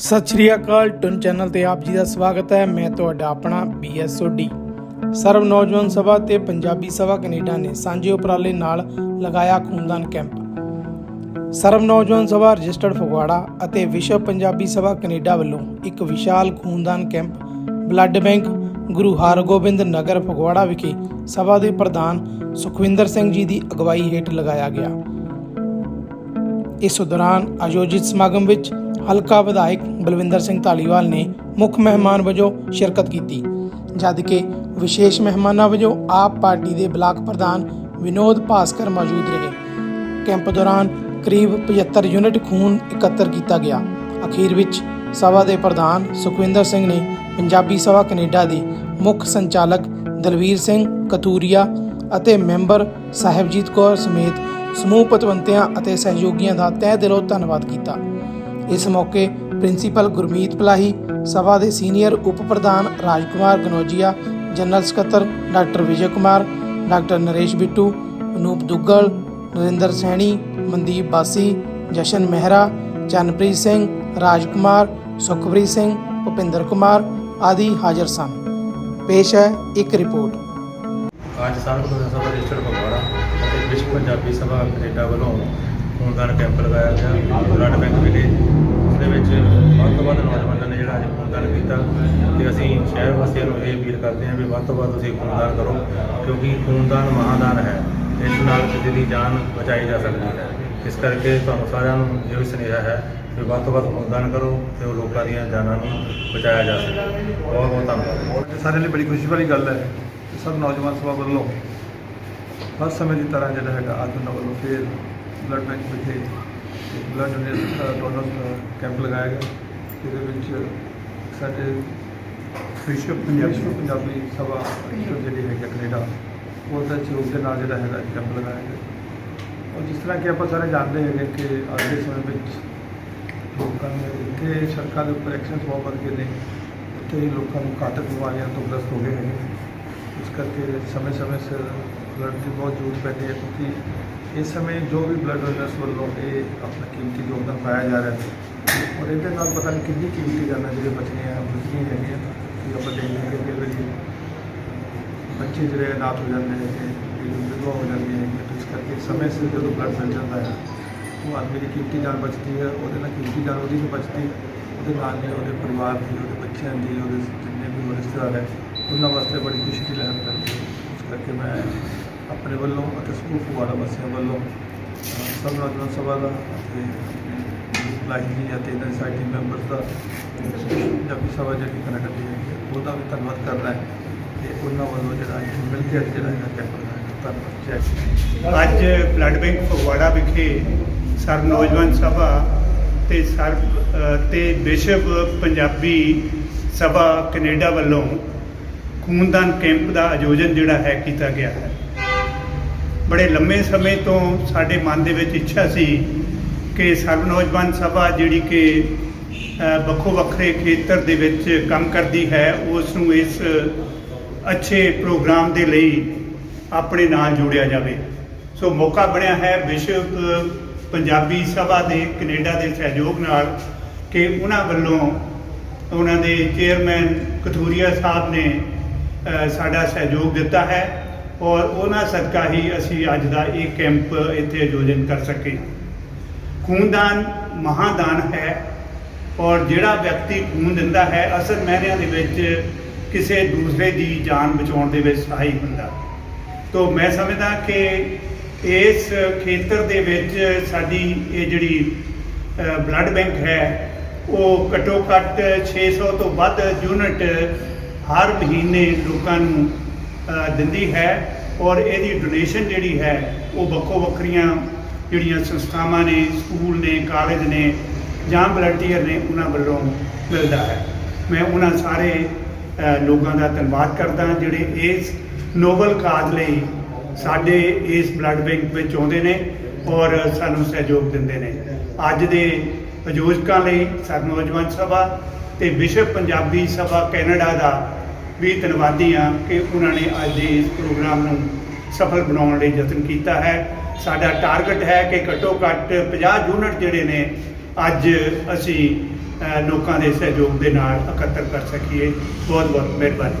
ਸਤਿ ਸ਼੍ਰੀ ਅਕਾਲ ਟੁਨ ਚੈਨਲ ਤੇ ਆਪ ਜੀ ਦਾ ਸਵਾਗਤ ਹੈ। ਮੈਂ ਤੁਹਾਡਾ ਆਪਣਾ ਬੀਐਸਓਡੀ ਸਰਵ ਨੌਜਵਾਨ ਸਭਾ ਤੇ ਪੰਜਾਬੀ ਸਭਾ ਕੈਨੇਡਾ ਨੇ ਸਾਂਝੇ ਉਪਰਾਲੇ ਨਾਲ ਲਗਾਇਆ ਖੂਨਦਾਨ ਕੈਂਪ। ਸਰਵ ਨੌਜਵਾਨ ਸਭਾ, ਰਜਿਸਟਰਡ ਫਗਵਾੜਾ ਅਤੇ ਵਿਸ਼ਵ ਪੰਜਾਬੀ ਸਭਾ ਕੈਨੇਡਾ ਵੱਲੋਂ ਇੱਕ ਵਿਸ਼ਾਲ ਖੂਨਦਾਨ camp, blood bank, Guru Hargobind Nagar Phagwara ਵਿਖੇ ਸਭਾ ਦੇ ਪ੍ਰਧਾਨ ਸੁਖਵਿੰਦਰ ਸਿੰਘ ਜੀ ਦੀ ਅਗਵਾਈ ਹੇਠ ਲਗਾਇਆ ਗਿਆ। ਇਸ ਦੌਰਾਨ ਆਯੋਜਿਤ ਸਮਾਗਮ ਵਿੱਚ ਹਲਕਾ ਵਿਧਾਇਕ ਬਲਵਿੰਦਰ ਸਿੰਘ ਧਾਲੀਵਾਲ ਨੇ ਮੁੱਖ ਮਹਿਮਾਨ ਵਜੋਂ ਸ਼ਿਰਕਤ ਕੀਤੀ, ਜਦ ਕਿ ਵਿਸ਼ੇਸ਼ ਮਹਿਮਾਨਾਂ ਵਜੋਂ ਆਪ ਪਾਰਟੀ ਦੇ ਬਲਾਕ ਪ੍ਰਧਾਨ ਵਿਨੋਦ ਭਾਸਕਰ ਮੌਜੂਦ ਰਹੇ। ਕੈਂਪ ਦੌਰਾਨ ਕਰੀਬ 75 ਯੂਨਿਟ ਖੂਨ ਇਕੱਤਰ ਕੀਤਾ ਗਿਆ। ਅਖੀਰ ਵਿੱਚ ਸਭਾ ਦੇ ਪ੍ਰਧਾਨ ਸੁਖਵਿੰਦਰ ਸਿੰਘ ਨੇ ਪੰਜਾਬੀ ਸਭਾ ਕੈਨੇਡਾ ਦੇ ਮੁੱਖ ਸੰਚਾਲਕ ਦਲਵੀਰ ਸਿੰਘ ਕਤੂਰੀਆ ਅਤੇ ਮੈਂਬਰ ਸਾਹਿਬਜੀਤ ਕੌਰ ਸਮੇਤ ਸਮੂਹ ਪਤਵੰਤਿਆਂ ਅਤੇ ਸਹਿਯੋਗੀਆਂ ਦਾ ਤਹਿ ਦਿਲੋਂ ਧੰਨਵਾਦ ਕੀਤਾ। ਇਸ ਮੌਕੇ ਪ੍ਰਿੰਸੀਪਲ ਗੁਰਮੀਤ ਪਲਾਹੀ ਸਭਾ ਦੇ ਸੀਨੀਅਰ ਉਪ ਪ੍ਰਧਾਨ ਰਾਜਕੁਮਾਰ ਗਨੋਜੀਆ, ਜਨਰਲ ਸਕੱਤਰ ਡਾਕਟਰ ਵਿਜੇ ਕੁਮਾਰ, ਡਾਕਟਰ ਨਰੇਸ਼ ਬਿੱਟੂ, ਅਨੂਪ ਦੁੱਗਲ, ਨਰਿੰਦਰ ਸੈਣੀ, ਮਨਦੀਪ ਬਾਸੀ, ਜਸ਼ਨ ਮਹਿਰਾ, ਚੰਨਪ੍ਰੀਤ ਸਿੰਘ, ਰਾਜਕੁਮਾਰ ਸੁਖਪ੍ਰੀਤ ਸਿੰਘ, ਭੁਪਿੰਦਰ ਕੁਮਾਰ ਆਦਿ ਹਾਜ਼ਰ ਸਨ। ਪੇਸ਼ ਹੈ ਇੱਕ ਰਿਪੋਰਟ। ਅੱਜ ਸਰਬ ਸਭਾ ਰਜਿਸਟਰਡ ਫਗਵਾੜਾ ਅਤੇ ਵਿਸ਼ਵ ਪੰਜਾਬੀ ਸਭਾ ਕੈਨੇਡਾ ਵੱਲੋਂ ਖੂਨਦਾਨ ਕੈਂਪ ਲਗਾਇਆ ਗਿਆ। ਬਲੱਡ ਬੈਂਕ ਵਿਖੇ ਦੇ ਵਿੱਚ ਵੱਧ ਤੋਂ ਵੱਧ ਨੌਜਵਾਨਾਂ ਨੇ ਜਿਹੜਾ ਅੱਜ ਖੂਨਦਾਨ ਕੀਤਾ ਤੇ ਅਸੀਂ ਸ਼ਹਿਰ ਵਾਸੀਆਂ ਨੂੰ ਇਹ ਅਪੀਲ ਕਰਦੇ ਹਾਂ ਵੀ ਵੱਧ ਤੋਂ ਵੱਧ ਤੁਸੀਂ ਖੂਨਦਾਨ ਕਰੋ, ਕਿਉਂਕਿ ਖੂਨਦਾਨ ਮਹਾਦਾਨ ਹੈ, ਇਸ ਨਾਲ ਕਿਸੇ ਦੀ ਜਾਨ ਬਚਾਈ ਜਾ ਸਕਦੀ ਹੈ। ਇਸ ਕਰਕੇ ਤੁਹਾਨੂੰ ਸਾਰਿਆਂ ਨੂੰ ਇਹ ਵੀ ਸੁਨੇਹਾ ਹੈ ਵੀ ਵੱਧ ਤੋਂ ਵੱਧ ਖੂਨਦਾਨ ਕਰੋ ਤੇ ਉਹ ਲੋਕਾਂ ਦੀਆਂ ਜਾਨਾਂ ਨੂੰ ਬਚਾਇਆ ਜਾ ਸਕੇ। ਬਹੁਤ ਬਹੁਤ ਧੰਨਵਾਦ। ਸਾਰਿਆਂ ਲਈ ਬੜੀ ਖੁਸ਼ੀ ਵਾਲੀ ਗੱਲ ਹੈ ਕਿ ਸਭ ਨੌਜਵਾਨ ਸਭਾ ਵੱਲੋਂ ਹਰ ਸਮੇਂ ਦੀ ਤਰ੍ਹਾਂ ਜਿਹੜਾ ਹੈਗਾ ਅੱਜ ਉਹਨਾਂ ਵੱਲੋਂ ਫਿਰ ਬਲੱਡ ਬੈਂਕ ਵਿਖੇ ਬਲੱਡ ਡੋਨਰ ਕੈਂਪ ਲਗਾਇਆ ਗਿਆ। ਜਿਹਦੇ ਵਿੱਚ ਸਾਡੇ ਵਿਸ਼ਵ ਪੰਜਾਬੀ ਪੰਜਾਬੀ ਸਭਾ ਜਿਹੜੀ ਹੈ ਕੈਨੇਡਾ ਉਹਦਾ ਸਹਿਯੋਗ ਦੇ ਨਾਲ ਜਿਹੜਾ ਹੈਗਾ ਕੈਂਪ ਲਗਾਇਆ ਗਿਆ। ਔਰ ਜਿਸ ਤਰ੍ਹਾਂ ਕਿ ਆਪਾਂ ਸਾਰੇ ਜਾਣਦੇ ਹੈਗੇ ਕਿ ਅੱਜ ਦੇ ਸਮੇਂ ਵਿੱਚ ਲੋਕਾਂ ਨੂੰ ਇੱਥੇ ਸੜਕਾਂ ਦੇ ਉੱਪਰ ਐਕਸੀਡੈਂਟ ਬਹੁਤ ਵੱਧ ਗਏ ਨੇ। ਉੱਥੇ ਲੋਕਾਂ ਨੂੰ ਘਾਤਕ ਬਿਮਾਰੀਆਂ ਤੋਂ ਗ੍ਰਸਤ ਹੋ ਗਏ ਹੈਗੇ ਨੇ। ਇਸ ਕਰਕੇ ਸਮੇਂ-ਸਮੇਂ ਸਿਰ ਬਲੱਡ ਦੀ ਬਹੁਤ ਜ਼ਰੂਰਤ ਪੈਂਦੀ ਹੈ ਕਿਉਂਕਿ ਇਸ ਸਮੇਂ ਜੋ ਵੀ ਬਲੱਡ ਡੋਨਰਸ ਵੱਲੋਂ ਇਹ ਆਪਣਾ ਕੀਮਤੀ ਯੋਗਦਾਨ ਪਾਇਆ ਜਾ ਰਿਹਾ ਹੈ, ਔਰ ਇਹਦੇ ਨਾਲ ਪਤਾ ਨਹੀਂ ਕਿੰਨੀ ਕੀਮਤੀ ਜਾਨਾਂ ਜਿਹੜੇ ਬਚਣੀਆਂ ਬਚੀਆਂ ਹੈਗੀਆਂ ਕਿ ਆਪਾਂ ਦੇਖਦੇ ਹਾਂ ਕਿ ਕਈ ਵਾਰੀ ਬੱਚੇ ਜਿਹੜੇ ਅਨਾਥ ਹੋ ਜਾਂਦੇ ਹੈਗੇ ਕਈ ਵਿਧਵਾ ਹੋ ਜਾਂਦੀਆਂ ਹੈਗੀਆਂ ਤਾਂ ਇਸ ਕਰਕੇ ਸਮੇਂ ਸਿਰ ਜਦੋਂ ਬਲੱਡ ਮਿਲ ਜਾਂਦਾ ਹੈ ਉਹ ਆਦਮੀ ਦੀ ਕੀਮਤੀ ਜਾਨ ਬਚਦੀ ਹੈ ਉਹਦੇ ਨਾਲ ਕੀਮਤੀ ਜਾਨ ਉਹਦੀ ਵੀ ਬਚਦੀ ਉਹਦੇ ਨਾਲ ਹੀ ਉਹਦੇ ਪਰਿਵਾਰ ਦੀ, ਉਹਦੇ ਬੱਚਿਆਂ ਦੀ, ਉਹਦੇ ਜਿੰਨੇ ਵੀ ਉਹ ਰਿਸ਼ਤੇਦਾਰ ਹੈ ਉਹਨਾਂ ਵਾਸਤੇ ਬੜੀ ਖੁਸ਼ੀ ਦੀ ਲਹਿਰ ਪੈਂਦੀ ਹੈ ਇਸ ਕਰਕੇ ਮੈਂ ਆਪਣੇ ਵੱਲੋਂ ਅਤੇ ਸਕੂਲ ਫਗਵਾੜਾ ਵਾਸੀਆਂ ਵੱਲੋਂ ਸਭ ਨੌਜਵਾਨ ਸਭਾ ਦਾ ਅਤੇ ਲਾਈਨ ਜੀ ਅਤੇ ਇਹਨਾਂ ਸਾਡੀ ਮੈਂਬਰਸ ਦਾ ਪੰਜਾਬੀ ਸਭਾ ਜਿਹੜੀ ਕਨੈਕਟ ਦੀ ਹੈਗੀ ਹੈ, ਉਹਦਾ ਵੀ ਧੰਨਵਾਦ ਕਰਦਾ ਹੈ ਤੇ ਉਹਨਾਂ ਵੱਲੋਂ ਜਿਹੜਾ ਮਿਲ ਕੇ ਜਿਹੜਾ ਹੈਗਾ ਕੈਂਪ ਧੰਨਵਾਦ ਅੱਜ ਬਲੱਡ ਬੈਂਕ ਫਗਵਾੜਾ ਵਿਖੇ ਸਰ ਨੌਜਵਾਨ ਸਭਾ ਤੇ ਸਰ ਅ, ਤੇ ਵਿਸ਼ਵ ਪੰਜਾਬੀ ਸਭਾ ਕੈਨੇਡਾ ਵੱਲੋਂ ਖੂਨਦਾਨ ਕੈਂਪ ਦਾ ਆਯੋਜਨ ਜਿਹੜਾ ਹੈ ਕੀਤਾ ਗਿਆ ਹੈ। ਬੜੇ ਲੰਮੇ ਸਮੇਂ ਤੋਂ ਸਾਡੇ ਮਨ ਦੇ ਵਿੱਚ ਇੱਛਾ ਸੀ ਕਿ ਸਰਬ ਨੌਜਵਾਨ ਸਭਾ ਜਿਹੜੀ ਕਿ ਵੱਖੋ ਵੱਖਰੇ ਖੇਤਰ ਦੇ ਵਿੱਚ ਕੰਮ ਕਰਦੀ ਹੈ ਉਸ ਨੂੰ ਇਸ ਅੱਛੇ ਪ੍ਰੋਗਰਾਮ ਦੇ ਲਈ ਆਪਣੇ ਨਾਲ ਜੋੜਿਆ ਜਾਵੇ। ਸੋ ਮੌਕਾ ਬਣਿਆ ਹੈ ਵਿਸ਼ਵ ਪੰਜਾਬੀ ਸਭਾ ਦੇ ਕੈਨੇਡਾ ਦੇ ਸਹਿਯੋਗ ਨਾਲ ਕਿ ਉਹਨਾਂ ਵੱਲੋਂ ਉਹਨਾਂ ਦੇ ਚੇਅਰਮੈਨ ਕਥੂਰੀਆ ਸਾਹਿਬ ਨੇ ਸਾਡਾ ਸਹਿਯੋਗ ਦਿੱਤਾ ਹੈ। ਔਰ ਉਹਨਾਂ ਸਦਕਾ ਹੀ ਅਸੀਂ ਅੱਜ ਦਾ ਇਹ ਕੈਂਪ ਇੱਥੇ ਆਯੋਜਨ ਕਰ ਸਕੇ। ਖੂਨਦਾਨ ਮਹਾਦਾਨ ਹੈ ਔਰ ਜਿਹੜਾ ਵਿਅਕਤੀ ਖੂਨ ਦਿੰਦਾ ਹੈ, ਅਸਲ ਮਹਿਰਿਆਂ ਦੇ ਵਿੱਚ ਕਿਸੇ ਦੂਸਰੇ ਦੀ ਜਾਨ ਬਚਾਉਣ ਦੇ ਵਿੱਚ ਸਹਾਈ ਹੁੰਦਾ। ਤੋ ਮੈਂ ਸਮਝਦਾ ਕਿ ਇਸ ਖੇਤਰ ਦੇ ਵਿੱਚ ਸਾਡੀ ਇਹ ਜਿਹੜੀ ਬਲੱਡ ਬੈਂਕ ਹੈ, ਉਹ ਘੱਟੋ ਘੱਟ 600 ਤੋਂ ਵੱਧ ਯੂਨਿਟ ਹਰ ਮਹੀਨੇ ਲੋਕਾਂ ਨੂੰ ਦਿੰਦੀ ਹੈ ਔਰ ਇਹਦੀ ਡੋਨੇਸ਼ਨ ਜਿਹੜੀ ਹੈ, ਉਹ ਵੱਖੋ ਵੱਖਰੀਆਂ ਜਿਹੜੀਆਂ ਸੰਸਥਾਵਾਂ ਨੇ, ਸਕੂਲ ਨੇ ਕਾਲਜ ਨੇ ਜਾਂ ਵਲੰਟੀਅਰ ਨੇ, ਉਹਨਾਂ ਵੱਲੋਂ ਮਿਲਦਾ ਹੈ। ਮੈਂ ਉਹਨਾਂ ਸਾਰੇ ਲੋਕਾਂ ਦਾ ਧੰਨਵਾਦ ਕਰਦਾ ਜਿਹੜੇ ਇਸ ਨੋਬਲ ਕਾਜ਼ ਲਈ ਸਾਡੇ ਇਸ ਬਲੱਡ ਬੈਂਕ ਵਿੱਚ ਆਉਂਦੇ ਨੇ ਔਰ ਸਾਨੂੰ ਸਹਿਯੋਗ ਦਿੰਦੇ ਨੇ। ਅੱਜ ਦੇ ਆਯੋਜਕਾਂ ਲਈ ਸਰ ਸਭਾ ਤੇ ਵਿਸ਼ਵ ਪੰਜਾਬੀ ਸਭਾ ਕੈਨੇਡਾ ਦਾ ਵੀ ਧੰਨਵਾਦੀ ਹਾਂ ਕਿ ਉਹਨਾਂ ਨੇ ਅੱਜ ਦੇ ਇਸ ਪ੍ਰੋਗਰਾਮ ਨੂੰ ਸਫਲ ਬਣਾਉਣ ਲਈ ਯਤਨ ਕੀਤਾ ਹੈ। ਸਾਡਾ ਟਾਰਗੇਟ ਹੈ ਕਿ ਘੱਟੋ ਘੱਟ 50 ਯੂਨਿਟ ਜਿਹੜੇ ਨੇ ਅੱਜ ਅਸੀਂ ਲੋਕਾਂ ਦੇ ਸਹਿਯੋਗ ਦੇ ਨਾਲ ਇਕੱਤਰ ਕਰ ਸਕੀਏ। ਬਹੁਤ ਬਹੁਤ ਮਿਹਰਬਾਨੀ।